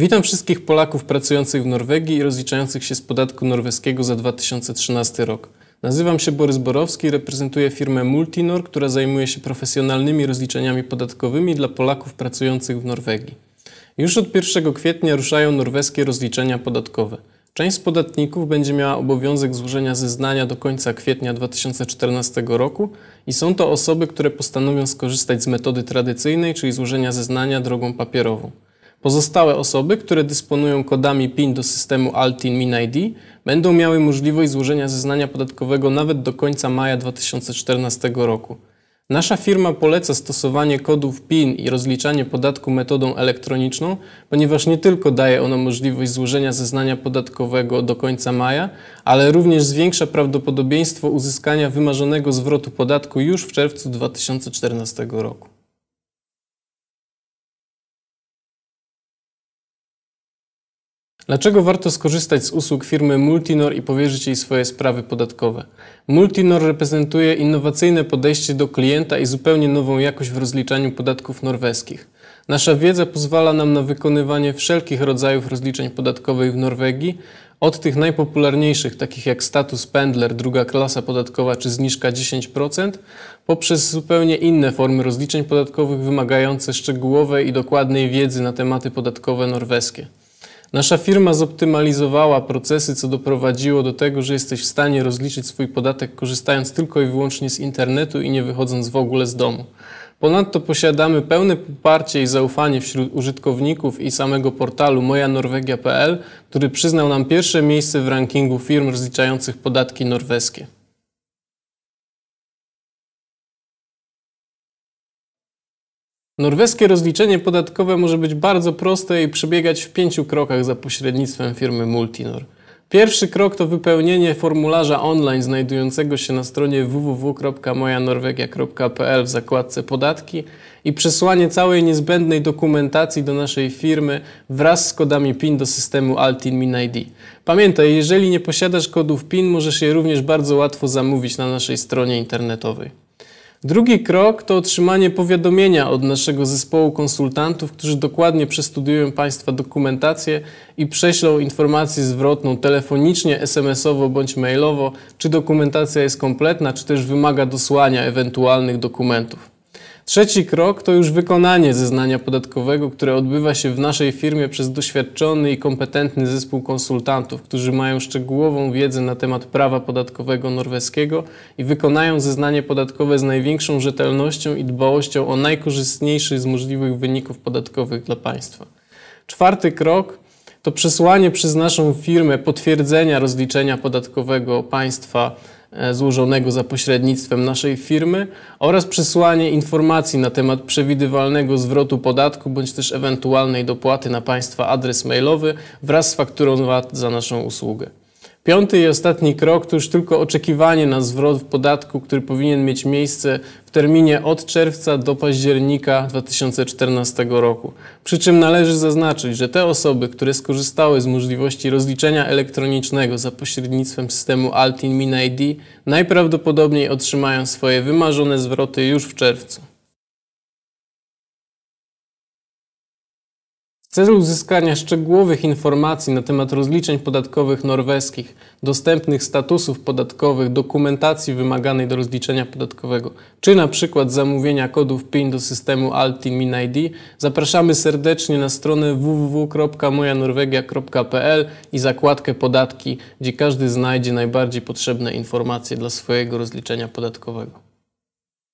Witam wszystkich Polaków pracujących w Norwegii i rozliczających się z podatku norweskiego za 2013 rok. Nazywam się Borys Borowski i reprezentuję firmę Multinor, która zajmuje się profesjonalnymi rozliczeniami podatkowymi dla Polaków pracujących w Norwegii. Już od 1 kwietnia ruszają norweskie rozliczenia podatkowe. Część z podatników będzie miała obowiązek złożenia zeznania do końca kwietnia 2014 roku i są to osoby, które postanowią skorzystać z metody tradycyjnej, czyli złożenia zeznania drogą papierową. Pozostałe osoby, które dysponują kodami PIN do systemu Altin MinID, będą miały możliwość złożenia zeznania podatkowego nawet do końca maja 2014 roku. Nasza firma poleca stosowanie kodów PIN i rozliczanie podatku metodą elektroniczną, ponieważ nie tylko daje ono możliwość złożenia zeznania podatkowego do końca maja, ale również zwiększa prawdopodobieństwo uzyskania wymarzonego zwrotu podatku już w czerwcu 2014 roku. Dlaczego warto skorzystać z usług firmy Multinor i powierzyć jej swoje sprawy podatkowe? Multinor reprezentuje innowacyjne podejście do klienta i zupełnie nową jakość w rozliczaniu podatków norweskich. Nasza wiedza pozwala nam na wykonywanie wszelkich rodzajów rozliczeń podatkowych w Norwegii, od tych najpopularniejszych, takich jak status pendler, druga klasa podatkowa czy zniżka 10%, poprzez zupełnie inne formy rozliczeń podatkowych wymagające szczegółowej i dokładnej wiedzy na tematy podatkowe norweskie. Nasza firma zoptymalizowała procesy, co doprowadziło do tego, że jesteś w stanie rozliczyć swój podatek korzystając tylko i wyłącznie z internetu i nie wychodząc w ogóle z domu. Ponadto posiadamy pełne poparcie i zaufanie wśród użytkowników i samego portalu mojanorwegia.pl, który przyznał nam pierwsze miejsce w rankingu firm rozliczających podatki norweskie. Norweskie rozliczenie podatkowe może być bardzo proste i przebiegać w pięciu krokach za pośrednictwem firmy Multinor. Pierwszy krok to wypełnienie formularza online znajdującego się na stronie www.mojanorwegia.pl w zakładce podatki i przesłanie całej niezbędnej dokumentacji do naszej firmy wraz z kodami PIN do systemu Altin Min ID. Pamiętaj, jeżeli nie posiadasz kodów PIN, możesz je również bardzo łatwo zamówić na naszej stronie internetowej. Drugi krok to otrzymanie powiadomienia od naszego zespołu konsultantów, którzy dokładnie przestudiują Państwa dokumentację i prześlą informację zwrotną telefonicznie, SMS-owo bądź mailowo, czy dokumentacja jest kompletna, czy też wymaga dosłania ewentualnych dokumentów. Trzeci krok to już wykonanie zeznania podatkowego, które odbywa się w naszej firmie przez doświadczony i kompetentny zespół konsultantów, którzy mają szczegółową wiedzę na temat prawa podatkowego norweskiego i wykonają zeznanie podatkowe z największą rzetelnością i dbałością o najkorzystniejszy z możliwych wyników podatkowych dla państwa. Czwarty krok to przesłanie przez naszą firmę potwierdzenia rozliczenia podatkowego państwa złożonego za pośrednictwem naszej firmy oraz przesłanie informacji na temat przewidywalnego zwrotu podatku bądź też ewentualnej dopłaty na Państwa adres mailowy wraz z fakturą VAT za naszą usługę. Piąty i ostatni krok to już tylko oczekiwanie na zwrot podatku, który powinien mieć miejsce w terminie od czerwca do października 2014 roku. Przy czym należy zaznaczyć, że te osoby, które skorzystały z możliwości rozliczenia elektronicznego za pośrednictwwem systemu Altin ID, najprawdopodobniej otrzymają swoje wymarzone zwroty już w czerwcu. Celu uzyskania szczegółowych informacji na temat rozliczeń podatkowych norweskich, dostępnych statusów podatkowych, dokumentacji wymaganej do rozliczenia podatkowego, czy na przykład zamówienia kodów PIN do systemu Altin Min ID, zapraszamy serdecznie na stronę www.mojanorwegia.pl i zakładkę podatki, gdzie każdy znajdzie najbardziej potrzebne informacje dla swojego rozliczenia podatkowego.